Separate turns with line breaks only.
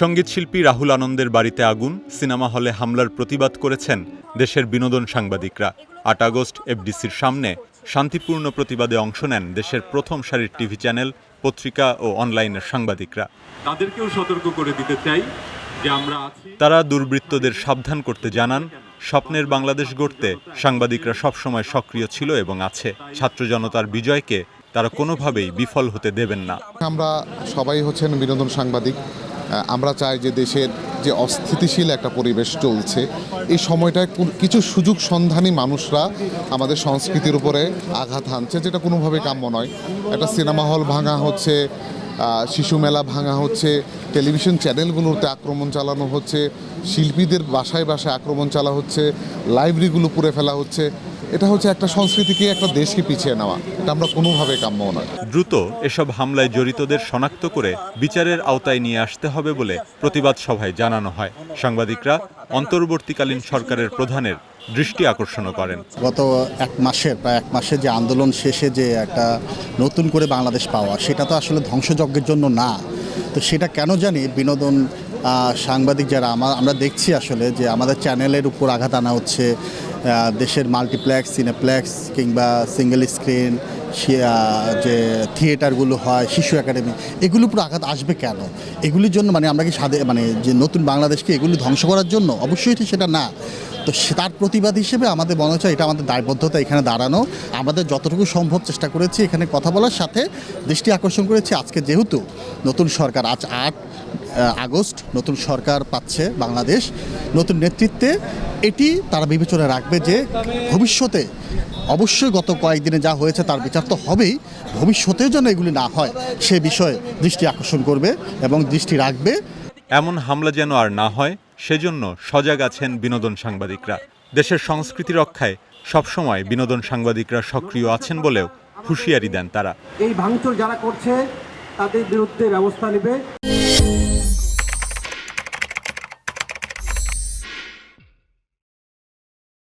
সঙ্গীতশিল্পী রাহুল আনন্দের বাড়িতে আগুন সিনেমা হলে হামলার প্রতিবাদ করেছেন দেশের বিনোদন সাংবাদিকরা। আট আগস্ট এফডিসির সামনে শান্তিপূর্ণ প্রতিবাদে অংশ নেন দেশের প্রথম সারির টিভি চ্যানেল পত্রিকা ও অনলাইনের সাংবাদিকরা।
তাদেরকেও সতর্ক করে দিতে চাই যে আমরা
তারা দুর্বৃত্তদের সাবধান করতে জানান স্বপ্নের বাংলাদেশ গড়তে সাংবাদিকরা সবসময় সক্রিয় ছিল এবং আছে। ছাত্র জনতার বিজয়কে তারা কোনোভাবেই বিফল হতে দেবেন না।
আমরা সবাই হচ্ছেন বিনোদন সাংবাদিক। আমরা চাই যে দেশের যে অস্থিতিশীল একটা পরিবেশ চলছে, এই সময়টায় কিছু সুযোগ সন্ধানী মানুষরা আমাদের সংস্কৃতির উপরে আঘাত হানছে, যেটা কোনোভাবে কাম্য নয়। একটা সিনেমা হল ভাঙা হচ্ছে শিশু মেলা ভাঙা হচ্ছে, টেলিভিশন চ্যানেলগুলোতে আক্রমণ চালানো হচ্ছে, শিল্পীদের বাসায় বাসায় আক্রমণ চালা হচ্ছে, লাইব্রেরিগুলো পুড়ে ফেলা হচ্ছে। এটা হচ্ছে একটা সংস্কৃতিকে একটা দেশকে পিছিয়ে নেওয়া। এটা আমরা কোনোভাবে কাম্য নয়।
দ্রুত এসব হামলায় জড়িতদের শনাক্ত করে বিচারের আওতায় নিয়ে আসতে হবে বলে প্রতিবাদ সভায় জানানো হয়। সাংবাদিকরা অন্তর্বর্তীকালীন সরকারের প্রধানের দৃষ্টি আকর্ষণও করেন।
গত এক মাসের প্রায় এক মাসের যে আন্দোলন শেষে যে একটা নতুন করে বাংলাদেশ পাওয়া সেটা তো আসলে ধ্বংসযজ্ঞের জন্য না। তো সেটা কেন জানি বিনোদন সাংবাদিক যারা আমরা দেখছি আসলে যে আমাদের চ্যানেলের উপর আঘাত আনা হচ্ছে দেশের মাল্টিপ্লেক্স সিনেপ্লেক্স কিংবা সিঙ্গেল স্ক্রিন যে থিয়েটারগুলো হয়, শিশু একাডেমি এগুলোর উপর আঘাত আসবে কেন? এগুলির জন্য মানে আমরা কি সাদে মানে যে নতুন বাংলাদেশকে এগুলি ধ্বংস করার জন্য? অবশ্যই সেটা না। তো সে- তার প্রতিবাদ হিসেবে আমাদের মনে হচ্ছে এটা আমাদের দায়বদ্ধতা এখানে দাঁড়ানো। আমাদের যতটুকু সম্ভব চেষ্টা করেছি এখানে কথা বলার সাথে দৃষ্টি আকর্ষণ করেছি। আজকে যেহেতু নতুন সরকার আজ আট আগস্ট নতুন সরকার পাচ্ছে বাংলাদেশ নতুন নেতৃত্বে এটি তারা বিবেচনা রাখবে যে ভবিষ্যতে অবশ্যই গত কয়েকদিনে যা হয়েছে তার বিচার তো হবেই ভবিষ্যতেও যেন এগুলি না হয় সে বিষয়ে দৃষ্টি আকর্ষণ করবে এবং দৃষ্টি রাখবে।
এমন হামলা যেন আর না হয় সেজন্য সজাগ আছেন বিনোদন সাংবাদিকরা। দেশের সংস্কৃতি রক্ষায় সবসময় বিনোদন সাংবাদিকরা সক্রিয় আছেন বলেও হুঁশিয়ারি দেন তারা।
এই ভাঙচুর যারা করছে তাদের বিরুদ্ধে ব্যবস্থা নেবে।